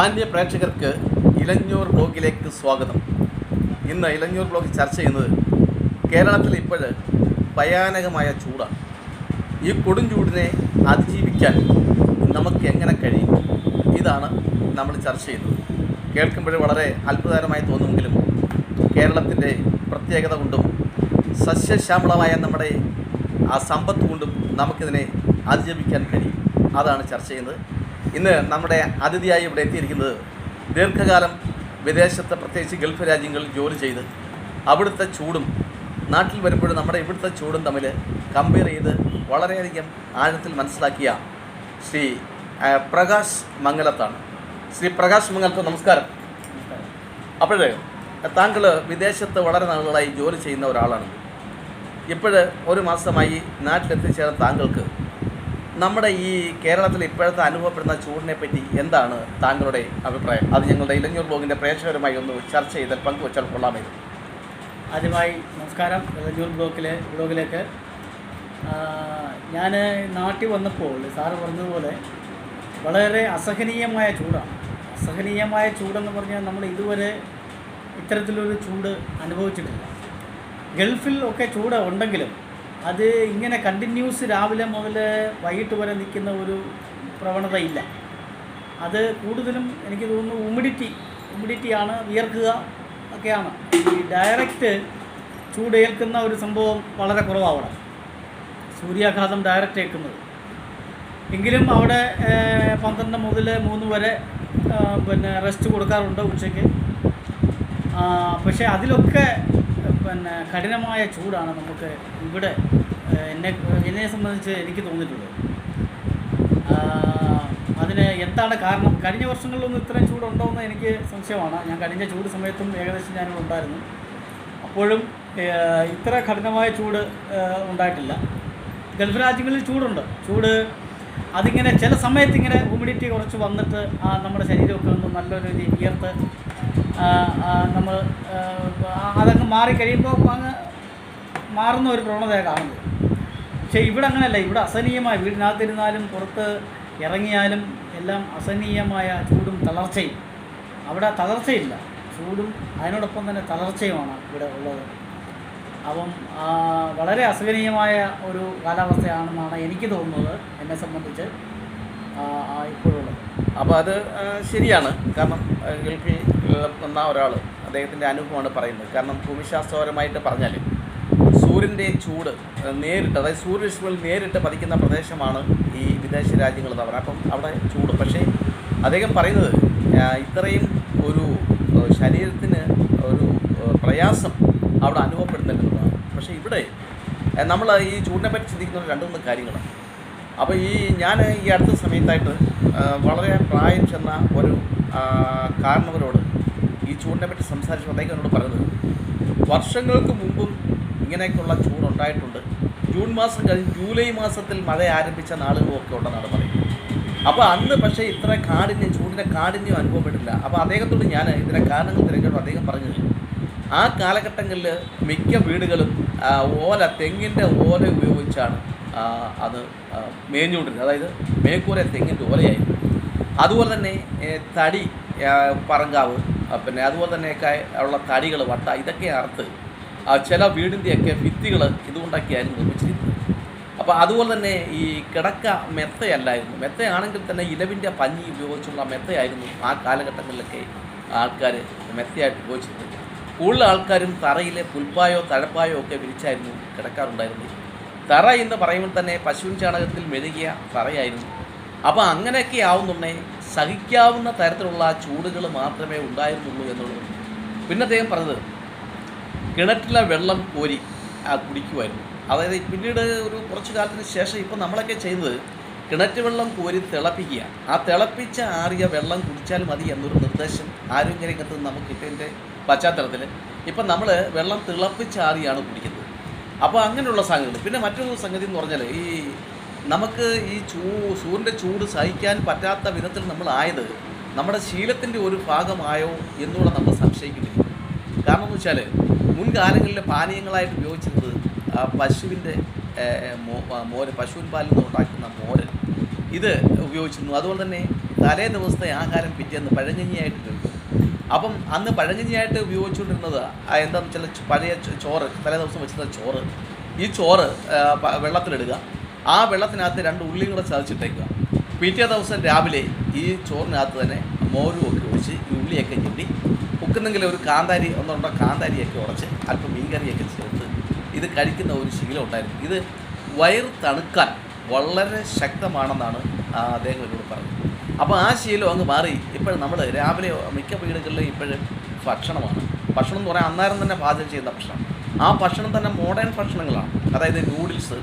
മാന്യ പ്രേക്ഷകർക്ക് ഇലഞ്ഞൂർ ബ്ലോഗിലേക്ക് സ്വാഗതം. ഇന്ന് ഇലഞ്ഞൂർ ബ്ലോഗ് ചർച്ച ചെയ്യുന്നത് കേരളത്തിൽ ഇപ്പോൾ ഭയാനകമായ ചൂടാണ്. ഈ കൊടും ചൂടിനെ അതിജീവിക്കാൻ നമുക്ക് എങ്ങനെ കഴിയും? ഇതാണ് നമ്മൾ ചർച്ച ചെയ്യുന്നത്. കേൾക്കുമ്പോൾ വളരെ അത്ഭുതകരമായി തോന്നുമെങ്കിലും കേരളത്തിന്റെ പ്രത്യേകത കൊണ്ടും സസ്യശ്യാമളമായ നമ്മുടെ ആ സമ്പത്ത് കൊണ്ടും നമുക്കിതിനെ അതിജീവിക്കാൻ കഴിയും. അതാണ് ചർച്ച ചെയ്യുന്നത്. ഇന്ന് നമ്മുടെ അതിഥിയായി ഇവിടെ എത്തിയിരിക്കുന്നത് ദീർഘകാലം വിദേശത്ത് പ്രത്യേകിച്ച് ഗൾഫ് രാജ്യങ്ങളിൽ ജോലി ചെയ്ത് അവിടുത്തെ ചൂടും നാട്ടിൽ വരുമ്പോഴും നമ്മുടെ ഇവിടുത്തെ ചൂടും തമ്മിൽ കമ്പയർ ചെയ്ത് വളരെയധികം ആഴത്തിൽ മനസ്സിലാക്കിയ ശ്രീ പ്രകാശ് മംഗലത്താണ്. ശ്രീ പ്രകാശ് മംഗലത്ത് നമസ്കാരം. അപ്പോൾ താങ്കൾ വിദേശത്ത് വളരെ നാളുകളായി ജോലി ചെയ്യുന്ന ഒരാളാണ്. ഇപ്പോൾ ഒരു മാസമായി നാട്ടിലെത്തിച്ചേർന്ന താങ്കൾക്ക് നമ്മുടെ ഈ കേരളത്തിൽ ഇപ്പോഴത്തെ അനുഭവപ്പെടുന്ന ചൂടിനെ പറ്റി എന്താണ് താങ്കളുടെ അഭിപ്രായം? അത് ഞങ്ങളുടെ ഇലഞ്ഞൂർ ബ്ലോഗിന്റെ പ്രേക്ഷകരുമായി ഒന്ന് ചർച്ച ചെയ്താൽ പങ്കുവച്ചാൽ കൊള്ളാമായിരുന്നു. ആദ്യമായി നമസ്കാരം. ഇലഞ്ഞൂർ ബ്ലോക്കിലെ ബ്ലോഗിലേക്ക്. ഞാൻ നാട്ടിൽ വന്നപ്പോൾ സാറ് പറഞ്ഞതുപോലെ വളരെ അസഹനീയമായ ചൂടാണ്. അസഹനീയമായ ചൂടെന്ന് പറഞ്ഞാൽ നമ്മൾ ഇതുവരെ ഇത്തരത്തിലൊരു ചൂട് അനുഭവിച്ചിട്ടില്ല. ഗൾഫിൽ ഒക്കെ ചൂട് ഉണ്ടെങ്കിലും അത് ഇങ്ങനെ കണ്ടിന്യൂസ് രാവിലെ മുതൽ വൈകിട്ട് വരെ നിൽക്കുന്ന ഒരു പ്രവണതയില്ല. അത് കൂടുതലും എനിക്ക് തോന്നുന്നു ഹ്യൂമിഡിറ്റി ഹ്യൂമിഡിറ്റിയാണ് വിയർക്കുക ഒക്കെയാണ്. ഈ ഡയറക്റ്റ് ചൂടേൽക്കുന്ന ഒരു സംഭവം വളരെ കുറവാണ് സൂര്യാഘാതം ഡയറക്റ്റ് ഏൽക്കുന്നത്. എങ്കിലും അവിടെ പന്ത്രണ്ട് മുതൽ മൂന്ന് വരെ പിന്നെ റെസ്റ്റ് കൊടുക്കാറുണ്ട് ഉച്ചയ്ക്ക്. പക്ഷേ അതിലൊക്കെ പിന്നെ കഠിനമായ ചൂടാണ് നമുക്ക് ഇവിടെ എന്നെ എന്നെ സംബന്ധിച്ച് എനിക്ക് തോന്നിയിട്ടുള്ളത്. അതിന് എന്താണ് കാരണം? കഴിഞ്ഞ വർഷങ്ങളിലൊന്നും ഇത്രയും ചൂടുണ്ടോ എന്ന് എനിക്ക് സംശയമാണ്. ഞാൻ കഴിഞ്ഞ ചൂട് സമയത്തും ഏകദേശം ഞാനിവിടെ ഉണ്ടായിരുന്നു. അപ്പോഴും ഇത്ര കഠിനമായ ചൂട് ഉണ്ടായിട്ടില്ല. ഗൾഫ് രാജ്യങ്ങളിൽ ചൂടുണ്ട്. ചൂട് അതിങ്ങനെ ചില സമയത്ത് ഇങ്ങനെ ഹ്യൂമിഡിറ്റി കുറച്ച് വന്നിട്ട് ആ നമ്മുടെ ശരീരമൊക്കെ ഒന്ന് നല്ലൊരു രീതിയിൽ വിയർത്ത് നമ്മൾ അതങ്ങ് മാറിക്കഴിയുമ്പോൾ അങ്ങ് മാറുന്ന ഒരു പ്രവണതയാണ് കാണുന്നത്. പക്ഷേ ഇവിടെ അങ്ങനെയല്ല ഇവിടെ അസഹനീയമായ വീടിനകത്തിരുന്നാലും പുറത്ത് ഇറങ്ങിയാലും എല്ലാം അസഹനീയമായ ചൂടും തളർച്ചയും. അവിടെ തളർച്ചയില്ല. ചൂടും അതിനോടൊപ്പം തന്നെ തളർച്ചയുമാണ് ഇവിടെ ഉള്ളത്. അപ്പം വളരെ അസഹനീയമായ ഒരു കാലാവസ്ഥയാണെന്നാണ് എനിക്ക് തോന്നുന്നത് എന്നെ സംബന്ധിച്ച് ഇപ്പോഴുള്ളത്. അപ്പോൾ അത് ശരിയാണ്. കാരണം ഗൾഫിൽ വന്ന ഒരാൾ അദ്ദേഹത്തിന്റെ അനുഭവമാണ് പറയുന്നത്. കാരണം ഭൂമിശാസ്ത്രപരമായിട്ട് പറഞ്ഞാൽ സൂര്യന്റെ ചൂട് നേരിട്ട് അതായത് സൂര്യരശ്മികൾ നേരിട്ട് പതിക്കുന്ന പ്രദേശമാണ് ഈ വിദേശ രാജ്യങ്ങൾ എന്ന് പറഞ്ഞാൽ. അപ്പം അവിടെ ചൂട്. പക്ഷേ അദ്ദേഹം പറയുന്നത് ഇത്രയും ഒരു ശരീരത്തിന് ഒരു പ്രയാസം അവിടെ അനുഭവപ്പെടുന്നില്ലെന്നതാണ് പക്ഷേ ഇവിടെ നമ്മൾ ഈ ചൂടിനെ പറ്റി ചിന്തിക്കുന്ന രണ്ട് മൂന്ന് കാര്യങ്ങളാണ്. അപ്പോൾ ഈ ഞാൻ ഈ അടുത്ത സമയത്തായിട്ട് വളരെ പ്രായം ചെന്ന ഒരു കാരണവരോട് ഈ ചൂടിനെ പറ്റി സംസാരിച്ചു അദ്ദേഹം എന്നോട് പറഞ്ഞത്. വർഷങ്ങൾക്ക് മുമ്പും ഇങ്ങനെയൊക്കെയുള്ള ചൂടുണ്ടായിട്ടുണ്ട്. ജൂൺ മാസം കഴിഞ്ഞ് ജൂലൈ മാസത്തിൽ മഴ ആരംഭിച്ച നാളുകളൊക്കെ ഉണ്ടെന്നാണ് പറയുന്നത്. അപ്പോൾ അന്ന് പക്ഷേ ഇത്ര കാഠിന്യം ചൂടിന്റെ കാഠിന്യം അനുഭവപ്പെട്ടില്ല. അപ്പോൾ അദ്ദേഹത്തോട് ഞാൻ ഇതിന്റെ കാരണങ്ങൾ തിരഞ്ഞെടുപ്പ് അദ്ദേഹം പറഞ്ഞത് ആ കാലഘട്ടങ്ങളിൽ മിക്ക വീടുകളും ഓല തെങ്ങിന്റെ ഓല ഉപയോഗിച്ചാണ് അത് മേഞ്ഞുകൊണ്ടിരുന്നത്. അതായത് മേക്കൂര തെങ്ങിന്റെ ഓലയായിരുന്നു. അതുപോലെ തന്നെ തടി പറങ്കാവ് പിന്നെ അതുപോലെ തന്നെ ഉള്ള തടികൾ വട്ട ഇതൊക്കെ അറുത്ത് ചില വീടിന്റെയൊക്കെ ഭിത്തികൾ ഇതുകൊണ്ടൊക്കെയായിരുന്നു നിർമ്മിച്ചിരുന്നത് അപ്പോൾ അതുപോലെ തന്നെ ഈ കിടക്ക മെത്തയല്ലായിരുന്നു. മെത്തയാണെങ്കിൽ തന്നെ ഇലവിന്റെ പഞ്ഞി ഉപയോഗിച്ചുള്ള മെത്തയായിരുന്നു ആ കാലഘട്ടങ്ങളിലൊക്കെ ആൾക്കാർ മെത്തയായിട്ട് ഉപയോഗിച്ചിരുന്നത്. കൂടുതൽ ആൾക്കാരും തറയിലെ പുൽപ്പായോ തഴപ്പായോ ഒക്കെ വിരിച്ചായിരുന്നു കിടക്കാറുണ്ടായിരുന്നത്. തറ എന്ന് പറയുമ്പോൾ തന്നെ പശുവിൻ ചാണകത്തിൽ മെഴുകിയ തറയായിരുന്നു. അപ്പോൾ അങ്ങനെയൊക്കെ ആവുന്നുണ്ടേ സഹിക്കാവുന്ന തരത്തിലുള്ള ചൂടുകൾ മാത്രമേ ഉണ്ടായിരുന്നുള്ളൂ എന്നുള്ളത്. പിന്നെ അദ്ദേഹം പറഞ്ഞത് കിണറ്റിലെ വെള്ളം കോരി ആ, കുടിക്കുമായിരുന്നു അതായത് പിന്നീട് ഒരു കുറച്ചു കാലത്തിന് ശേഷം ഇപ്പം നമ്മളൊക്കെ ചെയ്യുന്നത് കിണറ്റ് വെള്ളം കോരി തിളപ്പിക്കുക. ആ തിളപ്പിച്ച ആറിയ വെള്ളം കുടിച്ചാൽ മതി എന്നൊരു നിർദ്ദേശം ആരോഗ്യരംഗത്ത് നിന്ന് നമുക്ക് കിട്ടിയതിന്റെ പശ്ചാത്തലത്തിൽ. ഇപ്പം നമ്മൾ വെള്ളം തിളപ്പിച്ചാറിയാണ് കുടിക്കുന്നത്. അപ്പോൾ അങ്ങനെയുള്ള സംഗതി പിന്നെ മറ്റൊരു സംഗതി എന്ന് പറഞ്ഞാൽ ഈ നമുക്ക് ഈ ചൂ സൂര്യന്റെ ചൂട് സഹിക്കാൻ പറ്റാത്ത വിധത്തിൽ നമ്മളായത് നമ്മുടെ ശീലത്തിന്റെ ഒരു ഭാഗമായോ എന്നുകൂടെ നമ്മൾ സംശയിക്കുന്നില്ല. കാരണം എന്ന് വെച്ചാൽ മുൻകാലങ്ങളിലെ പാനീയങ്ങളായിട്ട് ഉപയോഗിച്ചിരുന്നത് പശുവിന്റെ മോര് പശുവിൻ പാലിൽ നിന്ന് ഉണ്ടാക്കുന്ന മോര്. ഇത് ഉപയോഗിച്ചിരുന്നു. അതുപോലെ തന്നെ തലേ ദിവസത്തെ ആഹാരം പിറ്റേന്ന് പഴഞ്ഞഞ്ഞിയായിട്ട് കഴിക്കും അപ്പം അന്ന് പഴഞ്ഞഞ്ഞിയായിട്ട് ഉപയോഗിച്ചുകൊണ്ടിരുന്നത് എന്താണെന്ന് വെച്ചാൽ പഴയ ചോറ് തലേ ദിവസം വെച്ചിരുന്ന ചോറ്. ഈ ചോറ് വെള്ളത്തിലിടുക. ആ വെള്ളത്തിനകത്ത് രണ്ട് ഉള്ളിയും കൂടെ ചതച്ചിട്ടേക്കുക. പിറ്റേ ദിവസം രാവിലെ ഈ ചോറിനകത്ത് തന്നെ മോരും ഒക്കെ ഒഴിച്ച് ഈ ഉള്ളിയൊക്കെ ഞെട്ടി ഉക്കുന്നെങ്കിലും ഒരു കാന്താരി ഒന്നുണ്ടോ കാന്താരിയൊക്കെ ഉടച്ച് അല്പം മീൻകറിയൊക്കെ ചേർത്ത് ഇത് കഴിക്കുന്ന ഒരു ശീലം ഉണ്ടായിരുന്നു. ഇത് വയറ് തണുക്കാൻ വളരെ ശക്തമാണെന്നാണ് അദ്ദേഹം എന്നോട് പറഞ്ഞത്. അപ്പോൾ ആ ശീലം അങ്ങ് മാറി. ഇപ്പോൾ നമ്മൾ രാവിലെ മിക്ക വീടുകളിലും ഇപ്പോഴും ഭക്ഷണമാണ്. ഭക്ഷണം എന്ന് പറയാൻ അന്നേരം തന്നെ പാചകം ചെയ്യുന്ന ഭക്ഷണം. ആ ഭക്ഷണം തന്നെ മോഡേൺ ഭക്ഷണങ്ങളാണ്. അതായത് നൂഡിൽസ്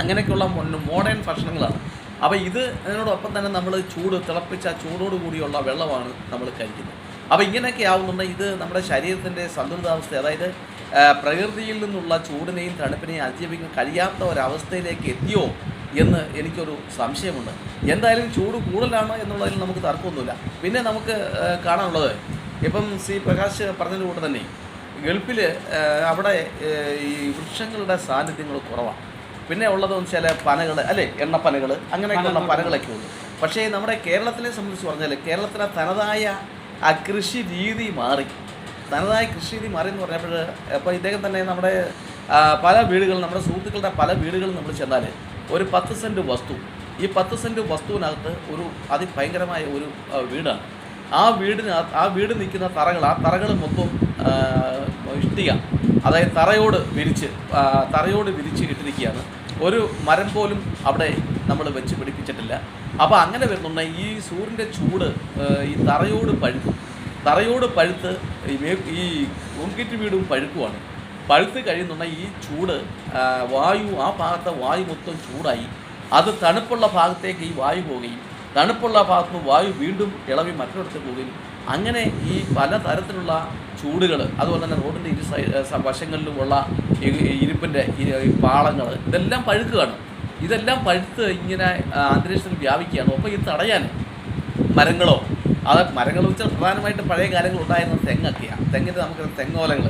അങ്ങനെയൊക്കെയുള്ള മോഡേൺ ഭക്ഷണങ്ങളാണ്. അപ്പോൾ ഇത് അതിനോടൊപ്പം തന്നെ നമ്മൾ ചൂട് തിളപ്പിച്ച ചൂടോട് കൂടിയുള്ള വെള്ളമാണ് നമ്മൾ കഴിക്കുന്നത്. അപ്പോൾ ഇങ്ങനെയൊക്കെ ആവുന്നുണ്ടെങ്കിൽ ഇത് നമ്മുടെ ശരീരത്തിന്റെ സന്തുലിതാവസ്ഥ അതായത് പ്രകൃതിയിൽ നിന്നുള്ള ചൂടിനെയും തണുപ്പിനെയും അതിജീവിക്കാൻ കഴിയാത്ത ഒരവസ്ഥയിലേക്ക് എത്തിയോ എന്ന് എനിക്കൊരു സംശയമുണ്ട്. എന്തായാലും ചൂട് കൂടുതലാണ് എന്നുള്ളതിൽ നമുക്ക് തർക്കമൊന്നുമില്ല. പിന്നെ നമുക്ക് കാണാനുള്ളത് ഇപ്പം സി പ്രകാശ് പറഞ്ഞതിന്റെ കൂടെ തന്നെ ഗൾഫിൽ അവിടെ ഈ വൃക്ഷങ്ങളുടെ സാന്നിധ്യങ്ങൾ കുറവാണ്. പിന്നെ ഉള്ളതെന്ന് വെച്ചാൽ പനകൾ അല്ലേ? എണ്ണപ്പനകൾ അങ്ങനെയൊക്കെയുള്ള. പനകളൊക്കെ ഉണ്ട്. പക്ഷേ നമ്മുടെ കേരളത്തിനെ സംബന്ധിച്ച് പറഞ്ഞാൽ കേരളത്തിലെ തനതായ ആ കൃഷി രീതി മാറി. തനതായ കൃഷി രീതി മാറി എന്ന് പറഞ്ഞപ്പോൾ അപ്പോൾ ഇദ്ദേഹം തന്നെ നമ്മുടെ പല വീടുകളിൽ നമ്മുടെ സുഹൃത്തുക്കളുടെ പല വീടുകളിൽ നമ്മൾ ചെന്നാൽ ഒരു പത്ത് സെന്റ് വസ്തു ഈ പത്ത് സെന്റ് വസ്തുവിനകത്ത് ഒരു അതിഭയങ്കരമായ ഒരു വീടാണ്. ആ വീടിനകത്ത് ആ വീട് നിൽക്കുന്ന തറകൾ ആ തറകൾ മൊത്തം ഇഷ്ടിക അതായത് തറയോട് വിരിച്ച് തറയോട് വിരിച്ച് ഇട്ടിരിക്കുകയാണ്. ഒരു മരം പോലും അവിടെ നമ്മൾ വെച്ച് പിടിപ്പിച്ചിട്ടില്ല. അപ്പോൾ അങ്ങനെ വരുന്നുണ്ടെങ്കിൽ ഈ സൂര്യന്റെ ചൂട് ഈ തറയോട് പഴുക്കും തറയോട് പഴുത്ത് ഈ കോൺക്രീറ്റ് വീടും പഴുക്കുവാണ്. പഴുത്ത് കഴിയുന്നുണ്ടെങ്കിൽ ഈ ചൂട് വായു ആ ഭാഗത്തെ വായു മൊത്തം ചൂടായി. അത് തണുപ്പുള്ള ഭാഗത്തേക്ക് ഈ വായു പോവുകയും തണുപ്പുള്ള ഭാഗത്ത് നിന്ന് വായു വീണ്ടും ഇളവി മറ്റൊരിടത്ത് പോവുകയും. അങ്ങനെ ഈ പല തരത്തിലുള്ള ചൂടുകൾ അതുപോലെ തന്നെ റോഡിന്റെ ഇരു വശങ്ങളിലുമുള്ള ഇരുപ്പിന്റെ പാളങ്ങൾ ഇതെല്ലാം പഴുക്കുകയാണ്. ഇതെല്ലാം പഴുത്ത് ഇങ്ങനെ അന്തരീക്ഷത്തിൽ വ്യാപിക്കുകയാണ്. അപ്പോൾ ഇത് തടയാൻ മരങ്ങളോ അത് മരങ്ങൾ വെച്ചാൽ പ്രധാനമായിട്ട് പഴയ കാലങ്ങൾ ഉണ്ടായിരുന്ന തെങ്ങൊക്കെയാണ് തെങ്ങിന്റെ നമുക്ക് തെങ്ങോലകൾ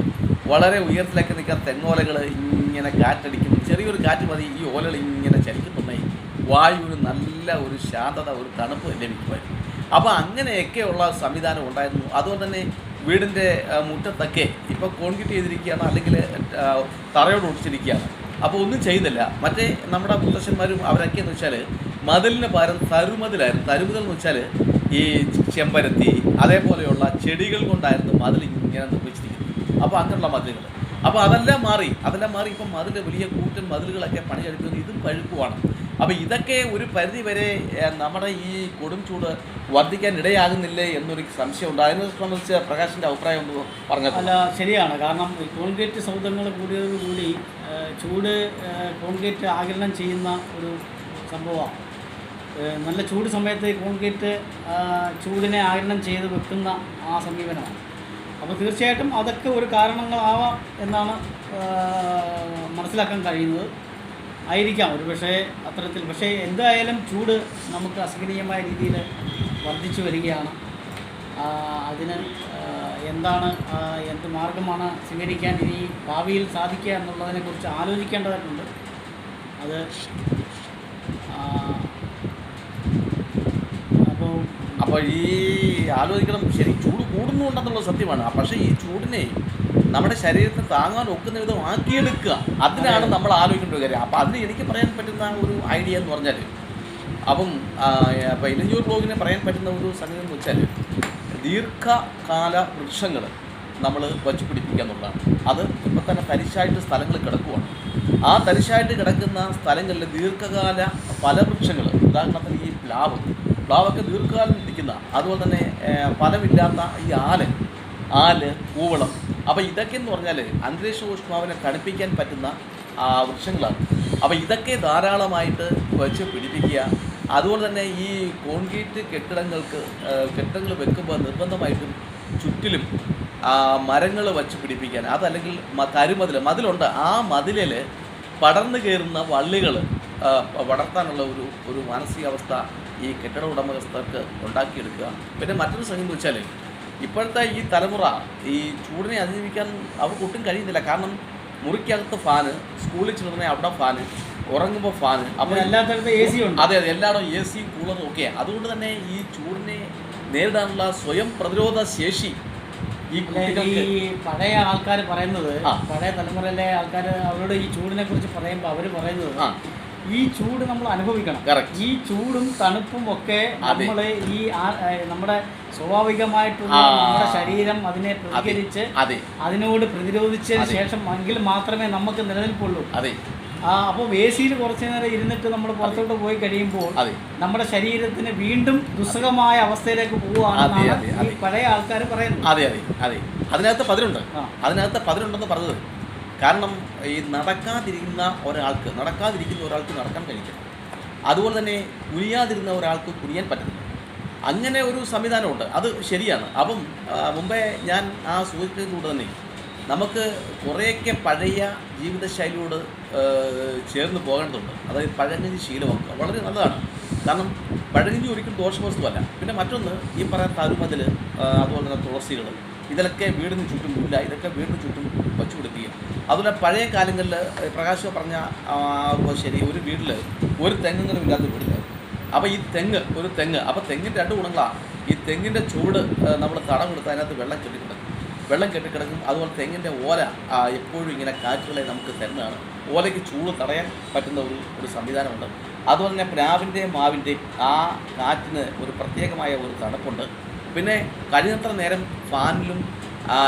വളരെ ഉയരത്തിലൊക്കെ നിൽക്കുന്ന തെങ്ങോലകൾ ഇങ്ങനെ കാറ്റടിക്കുന്നു. ചെറിയൊരു കാറ്റ് മതി ഈ ഓലകൾ ഇങ്ങനെ ചലിക്കുന്നുണ്ടെങ്കിൽ വായുവിന് നല്ല ഒരു ശാന്തത ഒരു തണുപ്പ് ലഭിക്കുമായിരുന്നു. അപ്പോൾ അങ്ങനെയൊക്കെയുള്ള സംവിധാനം ഉണ്ടായിരുന്നു. അതുകൊണ്ട് തന്നെ വീടിന്റെ മുറ്റത്തൊക്കെ ഇപ്പോൾ കോൺക്രീറ്റ് ചെയ്തിരിക്കുകയാണ് അല്ലെങ്കിൽ തറയോട് ഒടിച്ചിരിക്കുകയാണ് അപ്പോൾ ഒന്നും ചെയ്യുന്നില്ല. മറ്റേ നമ്മുടെ മുത്തശ്ശന്മാരും അവരൊക്കെ എന്ന് വെച്ചാൽ മതിലിന് പകരം തരുമതിലായിരുന്നു. തരുമുതൽ എന്ന് വെച്ചാൽ ഈ ചെമ്പരത്തി അതേപോലെയുള്ള ചെടികൾ കൊണ്ടായിരുന്നു മതിൽ ഇങ്ങനെ നിർമ്മിച്ചിരിക്കുന്നത്. അപ്പോൾ അങ്ങനെയുള്ള മതിലുകൾ. അപ്പോൾ അതെല്ലാം മാറി അതെല്ലാം മാറി ഇപ്പം മതിൽ വലിയ കൂറ്റൻ മതിലുകളൊക്കെ പണി കഴിക്കുന്നത് ഇതും പഴുക്കുവാണ്. അപ്പോൾ ഇതൊക്കെ ഒരു പരിധി വരെ നമ്മുടെ ഈ കൊടും ചൂട് വർദ്ധിക്കാൻ ഇടയാകുന്നില്ലേ എന്നൊരു സംശയം ഉണ്ട്. അതിനെ സംബന്ധിച്ച് പ്രകാശിന്റെ അഭിപ്രായം ഒന്ന് പറഞ്ഞത് അല്ല ശരിയാണ്. കാരണം കോൺക്രീറ്റ് സൗദങ്ങൾ കൂടിയതോടുകൂടി ചൂട് കോൺക്രീറ്റ് ആഗിരണം ചെയ്യുന്ന ഒരു സംഭവമാണ്. നല്ല ചൂട് സമയത്ത് കോൺക്രീറ്റ് ചൂടിനെ ആഗിരണം ചെയ്ത് വെക്കുന്ന ആ സമീപനമാണ്. അപ്പോൾ തീർച്ചയായിട്ടും അതൊക്കെ ഒരു കാരണങ്ങളാവാം എന്നാണ് മനസ്സിലാക്കാൻ കഴിയുന്നത്. ആയിരിക്കാം. ഒരു പക്ഷേ അത്തരത്തിൽ പക്ഷേ എന്തായാലും ചൂട് നമുക്ക് അസഹനീയമായ രീതിയിൽ വർദ്ധിച്ചു വരികയാണ്. അതിന് എന്താണ് എന്ത് മാർഗമാണ് സ്വീകരിക്കാൻ ഇനി ഭാവിയിൽ സാധിക്കുക എന്നുള്ളതിനെക്കുറിച്ച് ആലോചിക്കേണ്ടതായിട്ടുണ്ട്. അത് അപ്പോൾ അപ്പോൾ ഈ ആലോചിക്കണം. ശരി ചൂട് കൂടുന്നുണ്ടെന്നുള്ളത് സത്യമാണ്. പക്ഷേ ഈ ചൂടിനെ നമ്മുടെ ശരീരത്തെ താങ്ങാൻ ഒക്കുന്ന വിധം ആക്കിയെടുക്കുക. അതിനാണ് നമ്മൾ ആലോചിക്കേണ്ട കാര്യം. അപ്പോൾ അതിന് എനിക്ക് പറയാൻ പറ്റുന്ന ഒരു ഐഡിയ എന്ന് പറഞ്ഞാൽ അപ്പം അപ്പോൾ ഇലഞ്ഞൂർ ബ്ലോഗിന് പറയാൻ പറ്റുന്ന ഒരു സംഗതി എന്ന് വെച്ചാൽ ദീർഘകാല വൃക്ഷങ്ങൾ നമ്മൾ വച്ചു പിടിപ്പിക്കുക എന്നുള്ളതാണ്. അത് ഇപ്പം തന്നെ തരിശായിട്ട് സ്ഥലങ്ങൾ കിടക്കുവാണ്. ആ തരിശായിട്ട് കിടക്കുന്ന സ്ഥലങ്ങളിൽ ദീർഘകാല പല വൃക്ഷങ്ങൾ ഉദാഹരണത്തിന് ഈ പ്ലാവ്. പ്ലാവൊക്കെ ദീർഘകാലം നിൽക്കുന്ന അതുപോലെ തന്നെ ഫലമില്ലാത്ത ഈ ആൽ ആൽ കൂവളം അപ്പോൾ ഇതൊക്കെ എന്ന് പറഞ്ഞാൽ അന്തരീക്ഷ ഊഷ്മാവിനെ തണുപ്പിക്കാൻ പറ്റുന്ന വൃക്ഷങ്ങളാണ്. അപ്പോൾ ഇതൊക്കെ ധാരാളമായിട്ട് വെച്ച് പിടിപ്പിക്കുക. അതുപോലെ തന്നെ ഈ കോൺക്രീറ്റ് കെട്ടിടങ്ങൾക്ക് കെട്ടിടങ്ങൾ വെക്കുമ്പോൾ നിർബന്ധമായിട്ടും ചുറ്റിലും മരങ്ങൾ വച്ച് പിടിപ്പിക്കാൻ. അതല്ലെങ്കിൽ കരുമതിൽ മതിലുണ്ട്. ആ മതിലിൽ പടർന്നു കയറുന്ന വള്ളികൾ വളർത്താനുള്ള ഒരു ഒരു മാനസികാവസ്ഥ ഈ കെട്ടിട ഉടമസ്ഥർക്ക് ഉണ്ടാക്കിയെടുക്കുക. പിന്നെ മറ്റൊരു സംഗതി വെച്ചാൽ ഇപ്പോഴത്തെ ഈ തലമുറ ഈ ചൂടിനെ അതിജീവിക്കാൻ അവർക്ക് ഒട്ടും കഴിയുന്നില്ല. കാരണം മുറിക്കകത്ത് ഫാന് സ്കൂളിൽ ചെല്ലുന്ന അവിടെ ഫാന് ഉറങ്ങുമ്പോൾ ഫാന് അപ്പോൾ എല്ലാത്തടത്തും എ സി ഉണ്ട്. അതെ അതെ എല്ലായിടും എ സിയും കൂളറും ഒക്കെയാണ് അതുകൊണ്ട് തന്നെ ഈ ചൂടിനെ നേരിടാനുള്ള സ്വയം പ്രതിരോധ ശേഷി ഈ പഴയ ആൾക്കാർ പറയുന്നത് പഴയ തലമുറയിലെ ആൾക്കാർ അവരോട് ഈ ചൂടിനെ കുറിച്ച് പറയുമ്പോൾ അവർ പറയുന്നത് ആ. ഈ ചൂട് നമ്മൾ അനുഭവിക്കണം. ഈ ചൂടും തണുപ്പും ഒക്കെ. നമ്മൾ ഈ നമ്മുടെ സ്വാഭാവികമായിട്ടുള്ള നമ്മുടെ ശരീരം അതിനെ അതെ. പ്രതികരിച്ച് അതിനോട് പ്രതിരോധിച്ചതിന്. ശേഷം എങ്കിൽ മാത്രമേ നമുക്ക് നിലനിൽപ്പുള്ളൂ. അപ്പോൾ എ സിയിൽ കുറച്ചു നേരം ഇരുന്നിട്ട് നമ്മൾ പുറത്തോട്ട് പോയി കഴിയുമ്പോൾ നമ്മുടെ ശരീരത്തിന് വീണ്ടും ദുസ്സഹമായ അവസ്ഥയിലേക്ക് പോവുകയാണെന്നാണ് പഴയ ആൾക്കാർ പറയുന്നത്. അതെ അതെ അതെ. അതിനകത്ത് പതിനുണ്ട്. അതിനകത്ത് പതിനുണ്ടെന്ന് പറഞ്ഞത് കാരണം ഈ നടക്കാതിരിക്കുന്ന ഒരാൾക്ക് നടക്കാതിരിക്കുന്ന ഒരാൾക്ക് നടക്കാൻ കഴിക്കണം അതുപോലെ തന്നെ കുനിയാതിരുന്ന ഒരാൾക്ക് കുനിയാൻ പറ്റുന്നില്ല അങ്ങനെ ഒരു സംവിധാനമുണ്ട്. അത് ശരിയാണ്. അപ്പം മുമ്പേ ഞാൻ ആ സൂചിപ്പിച്ചതുകൊണ്ട് തന്നെ നമുക്ക് കുറേയൊക്കെ പഴയ ജീവിതശൈലിയോട് ചേർന്ന് പോകേണ്ടതുണ്ട്. അതായത് പഴങ്കഞ്ഞി ശീലമാക്കുക വളരെ നല്ലതാണ്. കാരണം പഴങ്കഞ്ഞി ഒരിക്കലും ദോഷവസ്തുവല്ല. പിന്നെ മറ്റൊന്ന് ഈ പറയുന്ന തരുമതിൽ അതുപോലെ തന്നെ തുളസികൾ ഇതിലൊക്കെ വീടിന് ചുറ്റും മുല്ല ഇതൊക്കെ വീടിന് ചുറ്റും അതുപോലെ പഴയ കാലങ്ങളിൽ പ്രകാശ് പറഞ്ഞ ശരി ഒരു വീട്ടിൽ ഒരു തെങ്ങെങ്കിലും ഇല്ലാത്ത വീടില്ല അപ്പോൾ ഈ തെങ്ങ് ഒരു തെങ്ങ് അപ്പോൾ തെങ്ങിന്റെ രണ്ട് ഗുണങ്ങളാണ് ഈ തെങ്ങിന്റെ ചൂട് നമ്മൾ തടം കൊടുത്ത് അതിനകത്ത് വെള്ളം കെട്ടിക്കിടക്കും വെള്ളം കെട്ടിക്കിടക്കും. അതുപോലെ തെങ്ങിന്റെ ഓല എപ്പോഴും ഇങ്ങനെ കാറ്റുകളെ നമുക്ക് തരുന്നതാണ്. ഓലയ്ക്ക് ചൂട് തടയാൻ പറ്റുന്ന ഒരു ഒരു സംവിധാനമുണ്ട്. അതുപോലെ തന്നെ പ്ലാവിന്റെയും മാവിന്റെയും ആ കാറ്റിന് ഒരു പ്രത്യേകമായ ഒരു തണുപ്പുണ്ട്. പിന്നെ കഴിയുന്നത്ര നേരം ഫാനിലും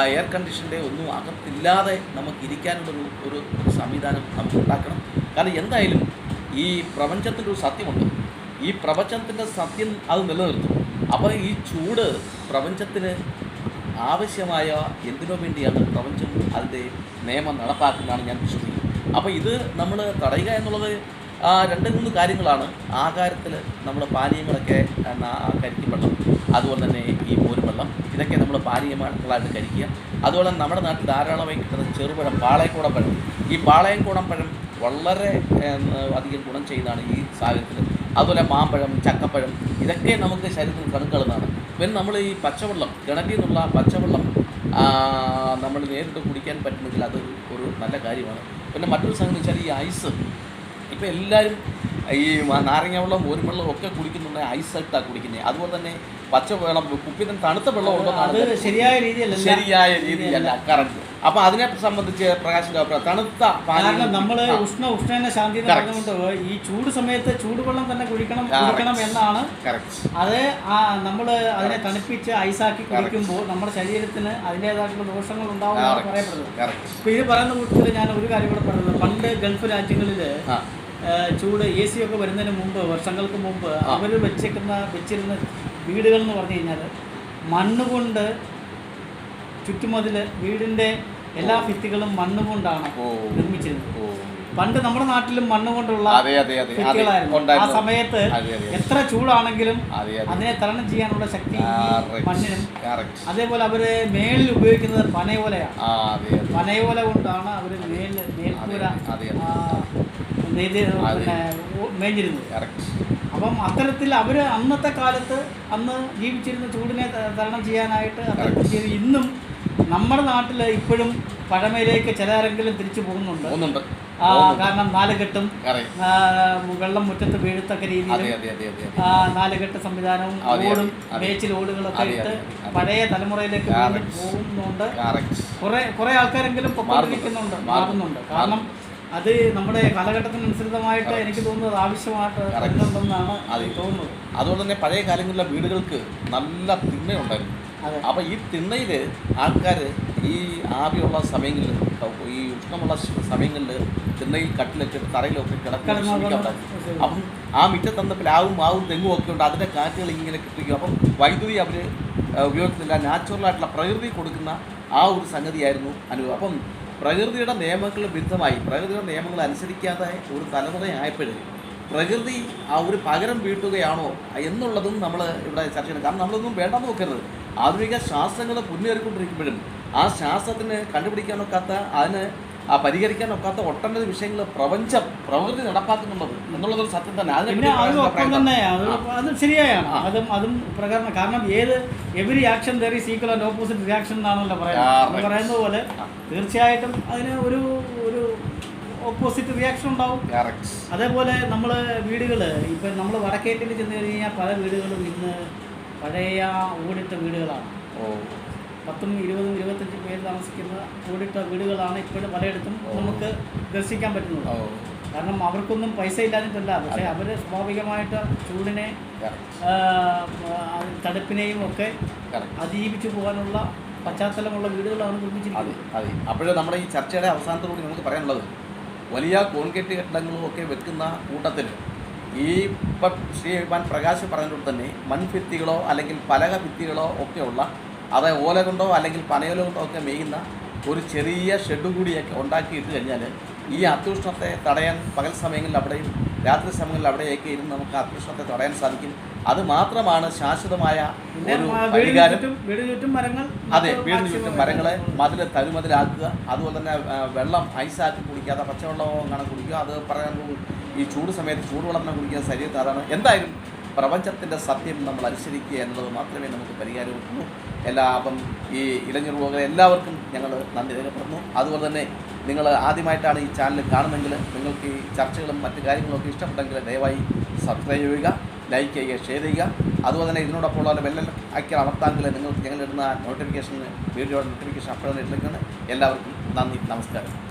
എയർ കണ്ടീഷന്റെ ഒന്നും അകത്തില്ലാതെ നമുക്ക് ഇരിക്കാനുള്ളൊരു ഒരു സംവിധാനം നമുക്ക് ഉണ്ടാക്കണം കാരണം എന്തായാലും ഈ പ്രപഞ്ചത്തിന്റെ ഒരു സത്യമുണ്ട്. ഈ പ്രപഞ്ചത്തിന്റെ സത്യം അത് നിലനിർത്തും. അപ്പോൾ ഈ ചൂട് പ്രപഞ്ചത്തിന് ആവശ്യമായ എന്തിനോ വേണ്ടിയാണ് പ്രപഞ്ചം അതിന്റെ നിയമം നടപ്പാക്കുന്നതാണ് ഞാൻ വിശ്വസിക്കുന്നത് അപ്പോൾ ഇത് നമ്മൾ തടയുക എന്നുള്ളത് ആ, രണ്ട് മൂന്ന് കാര്യങ്ങളാണ് ആഹാരത്തിൽ നമ്മൾ പാനീയങ്ങളൊക്കെ എന്നാ, കരിക്കും വെള്ളം അതുപോലെ തന്നെ ഈ മോരും വെള്ളം. ഇതൊക്കെ നമ്മൾ പാനീയങ്ങളായിട്ട് കഴിക്കുക അതുപോലെ നമ്മുടെ നാട്ടിൽ ധാരാളമായി കിട്ടുന്ന ചെറുപഴം പാളയക്കൂടം പഴം. ഈ പാളയംകൂടം പഴം വളരെ അധികം ഗുണം ചെയ്യുന്നതാണ് ഈ സാഹചര്യത്തിൽ. അതുപോലെ മാമ്പഴം ചക്കപ്പഴം ഇതൊക്കെ നമുക്ക് ശരീരത്തിൽ കണക്കളുന്നതാണ് പിന്നെ നമ്മൾ ഈ പച്ചവെള്ളം കിണറ്റിൽ നിന്നുള്ള പച്ചവെള്ളം നമ്മൾ നേരിട്ട് കുടിക്കാൻ പറ്റുന്നെങ്കിൽ അത് ഒരു നല്ല കാര്യമാണ്. പിന്നെ മറ്റൊരു സംഗതി വെച്ചാൽ ഈ ഐസ് ഇപ്പോൾ എല്ലാവരും ഈ നാരങ്ങ വെള്ളം മോരും വെള്ളം ഒക്കെ കുടിക്കുന്നുണ്ട് ഐസ് ഇട്ടാണ് കുടിക്കുന്നത് അതുപോലെ തന്നെ പച്ച വെള്ളം കുപ്പിത്തൻ തണുത്ത വെള്ളം ഉണ്ടോ ശരിയായ രീതിയല്ല ശരിയായ രീതിയല്ല കറക്റ്റ് അപ്പോൾ അതിനെ സംബന്ധിച്ച് പ്രകാശിന്റെ അഭിപ്രായം തണുത്ത കാരണം നമ്മൾ ആ, ഉഷ്ണ ഉഷ്ണന ശാന്തി എന്ന് പറഞ്ഞുകൊണ്ട് ഈ ചൂട് സമയത്ത് ചൂടുവെള്ളം തന്നെ കുഴിക്കണം. കുടിക്കണം എന്നാണ് അത് ആ നമ്മൾ അതിനെ തണുപ്പിച്ച് ഐസാക്കി കുടിക്കുമ്പോൾ നമ്മുടെ ശരീരത്തിന് അതിന്റെതായിട്ടുള്ള ദോഷങ്ങൾ ഉണ്ടാവും. പറയപ്പെടുന്നത്. അപ്പോൾ ഇത് പറയുന്ന കൂട്ടത്തിൽ ഞാൻ ഒരു കാര്യം കൂടെ പറയുന്നത്. പണ്ട് ഗൾഫ് രാജ്യങ്ങളിൽ ചൂട് എ സി ഒക്കെ വരുന്നതിന് മുമ്പ് വർഷങ്ങൾക്ക് മുമ്പ് അവർ അവർ വെച്ചേക്കുന്ന വെച്ചിരുന്ന വീടുകൾ എന്ന് പറഞ്ഞു കഴിഞ്ഞാൽ മണ്ണുകൊണ്ട് ചുറ്റുമതിൽ വീടിന്റെ എല്ലാ ഭിത്തികളും മണ്ണുകൊണ്ടാണ് കൊണ്ടാണ് നിർമ്മിച്ചിരുന്നത്. പണ്ട് നമ്മുടെ നാട്ടിലും മണ്ണ് കൊണ്ടുള്ള ഭിത്തികളായിരുന്നു. ആ സമയത്ത് എത്ര ചൂടാണെങ്കിലും അതെ അതെ. അതിനെ തരണം ചെയ്യാനുള്ള ശക്തി. മണ്ണിനും. അതേപോലെ അവർ മേളിൽ ഉപയോഗിക്കുന്നത് പനയോലയാണ്. പനയോല കൊണ്ടാണ് അവർ മേൽക്കൂര ഓ- മേഞ്ഞിരുന്നത്. അപ്പം അത്തരത്തിൽ അവർ അന്നത്തെ കാലത്ത് അന്ന് ജീവിച്ചിരുന്ന ചൂടിനെ തരണം ചെയ്യാനായിട്ട് അത്തരത്തിൽ ഇന്നും നമ്മുടെ നാട്ടിൽ ഇപ്പോഴും പഴമയിലേക്ക് ചിലരെങ്കിലും തിരിച്ചു പോകുന്നുണ്ട്. പോകുന്നുണ്ട്. കാരണം നാലുകെട്ടും വെള്ളം മുറ്റത്ത് വീഴത്തക്ക അതെ നാലുകെട്ട് സംവിധാനവും ഓടും. മേച്ചിൽ ഓടുകളൊക്കെ ഇട്ട്. പഴയ തലമുറയിലേക്ക് പോകുന്നുണ്ട്. കുറെ കുറെ ആൾക്കാരെങ്കിലും പൊക്കോണ്ടിരിക്കുന്നുണ്ട് മാറുന്നുണ്ട്. കാരണം അത് നമ്മുടെ കാലഘട്ടത്തിനനുസൃതമായിട്ട് എനിക്ക് തോന്നുന്നത് ആവശ്യമായിട്ട് വരുന്നുണ്ടെന്നാണ് തോന്നുന്നത്. അതുകൊണ്ട് തന്നെ പഴയ കാലങ്ങളിലെ വീടുകൾക്ക് നല്ല തിണ്ണയുണ്ടായിരുന്നു അതെ അപ്പോൾ ഈ തിണ്ണയിൽ ആൾക്കാർ ഈ ആവിയുള്ള സമയങ്ങളിൽ ഈ ഉഷ്ണമുള്ള സമയങ്ങളിൽ തിണ്ണയിൽ കട്ടിലൊക്കെ തറയിലൊക്കെ കിടക്കാൻ ശ്രമിക്കാൻ പറ്റും. അപ്പം ആ മുറ്റത്തന്ന് പ്ലാവും മാവും തെങ്ങും ഒക്കെ ഉണ്ട്. അതിന്റെ കാറ്റുകൾ ഇങ്ങനെ കിട്ടിക്കും അപ്പം വൈദ്യുതി അവർ ഉപയോഗിക്കുന്നില്ല. നാച്ചുറലായിട്ടുള്ള പ്രകൃതി കൊടുക്കുന്ന ആ ഒരു സംഗതിയായിരുന്നു അനുഭവം. അപ്പം പ്രകൃതിയുടെ നിയമങ്ങൾ വിരുദ്ധമായി പ്രകൃതിയുടെ നിയമങ്ങൾ അനുസരിക്കാതെ ഒരു തലമുറയായപ്പോൾ പ്രകൃതി ആ ഒരു പകരം വീട്ടുകയാണോ എന്നുള്ളതും നമ്മൾ ഇവിടെ ചർച്ച ചെയ്യണം കാരണം നമ്മളൊന്നും വേണ്ടെന്ന് നോക്കരുത്. ആധുനിക ശാസ്ത്രങ്ങൾ മുന്നേറിക്കൊണ്ടിരിക്കുമ്പോഴും ആ ശാസ്ത്രത്തിന് കണ്ടുപിടിക്കാനൊക്കാത്ത അതിന് ആ പരിഹരിക്കാനൊക്കാത്ത ഒട്ടനവധി വിഷയങ്ങൾ പ്രപഞ്ചം പ്രകൃതി നടപ്പാക്കുന്നുള്ളത് എന്നുള്ളതൊരു സത്യം തന്നെ. അതിനെ. തന്നെ അത് ശരിയാണ്. അതും അതും പ്രകരണം കാരണം ഏത് every action there is equal and opposite reaction എന്നാണല്ലോ പറയുന്നത്. എന്ന് പറയുന്നത് പോലെ തീർച്ചയായിട്ടും അതിന് ഒരു ഒരു ഓപ്പോസിറ്റ് റിയാക്ഷൻ ഉണ്ടാവും. അതേപോലെ നമ്മൾ വീടുകൾ ഇപ്പം നമ്മൾ വടക്കേറ്റിൽ ചെന്ന് കഴിഞ്ഞാൽ പല വീടുകളും ഇന്ന് പഴയ ഓടിട്ട വീടുകളാണ്. ഓ. പത്തും ഇരുപതും ഇരുപത്തഞ്ചും പേര് താമസിക്കുന്ന ഓടിട്ട വീടുകളാണ് ഇപ്പോഴും പലയിടത്തും നമുക്ക് ദർശിക്കാൻ പറ്റുന്നത്. കാരണം അവർക്കൊന്നും പൈസ ഇല്ലാഞ്ഞിട്ടല്ല പക്ഷേ അവർ സ്വാഭാവികമായിട്ട് ചൂടിനെ തണുപ്പിനെയും ഒക്കെ അതിജീവിച്ചു പോകാനുള്ള പശ്ചാത്തലമുള്ള വീടുകളാണ് നിർമ്മിച്ചിരിക്കുന്നത്. അപ്പോഴേ നമ്മുടെ ഈ ചർച്ചയുടെ അവസാനത്തോടുകൂടി നമുക്ക് പറയാനുള്ളത് വലിയ കോൺക്രീറ്റ് കെട്ടിടങ്ങളും ഒക്കെ വെക്കുന്ന കൂട്ടത്തിൽ ഈ ഇപ്പം ശ്രീ വിമാൻ പ്രകാശ് പറഞ്ഞിട്ട് തന്നെ മൺഭിത്തികളോ അല്ലെങ്കിൽ പലക ഭിത്തികളോ ഒക്കെയുള്ള അത് ഓല കൊണ്ടോ അല്ലെങ്കിൽ പനയോല കൊണ്ടോ ഒക്കെ മേയുന്ന ഒരു ചെറിയ ഷെഡ് കൂടിയൊക്കെ ഉണ്ടാക്കിയിട്ട് കഴിഞ്ഞാൽ ഈ അത്യുഷ്ണത്തെ തടയാൻ പകൽ സമയങ്ങളിൽ അവിടെയും രാത്രി സമയങ്ങളിൽ അവിടെയൊക്കെ ഇരുന്ന് നമുക്ക് അത്യുഷ്ണത്തെ തടയാൻ സാധിക്കും. അത് മാത്രമാണ് ശാശ്വതമായ ഒരു പരിഹാരം. അതെ വീടിന് ചുറ്റും മരങ്ങളെ മതിൽ തരുമതിലാക്കുക അതുപോലെ തന്നെ വെള്ളം ഐസാക്കി കുടിക്കാതെ പച്ചവെള്ളമോ അങ്ങനെ കുടിക്കുക. അത് പറയാൻ ഈ ചൂട് സമയത്ത് ചൂടുവെള്ളം ശരീരത്തിൽ അതാണ് എന്തായാലും പ്രപഞ്ചത്തിന്റെ സത്യം നമ്മൾ അനുസരിക്കുക എന്നത് മാത്രമേ നമുക്ക് പരിഹാരമുള്ളൂ എല്ലാ അപ്പം ഈ ഇടഞ്ഞുറുവുകളെ എല്ലാവർക്കും ഞങ്ങൾ നന്ദി രേഖപ്പെടുന്നു അതുപോലെ തന്നെ നിങ്ങൾ ആദ്യമായിട്ടാണ് ഈ ചാനൽ കാണുന്നതെങ്കിൽ നിങ്ങൾക്ക് ഈ ചർച്ചകളും മറ്റു കാര്യങ്ങളൊക്കെ ഇഷ്ടപ്പെട്ടെങ്കിൽ ദയവായി സബ്സ്ക്രൈബ് ചെയ്യുക ലൈക്ക് ചെയ്യുക ഷെയർ ചെയ്യുക. അതുപോലെ തന്നെ ഇതിനോടൊപ്പം ഉള്ള ബെല്ലൽ ആക്കി അമർത്താമെങ്കിൽ നിങ്ങൾക്ക് ഞങ്ങളിടുന്ന നോട്ടിഫിക്കേഷൻ വീഡിയോയുടെ നോട്ടിഫിക്കേഷൻ അപ്പോഴാണ് ഇട്ടിരിക്കുന്നത് എല്ലാവർക്കും നന്ദി നമസ്കാരം.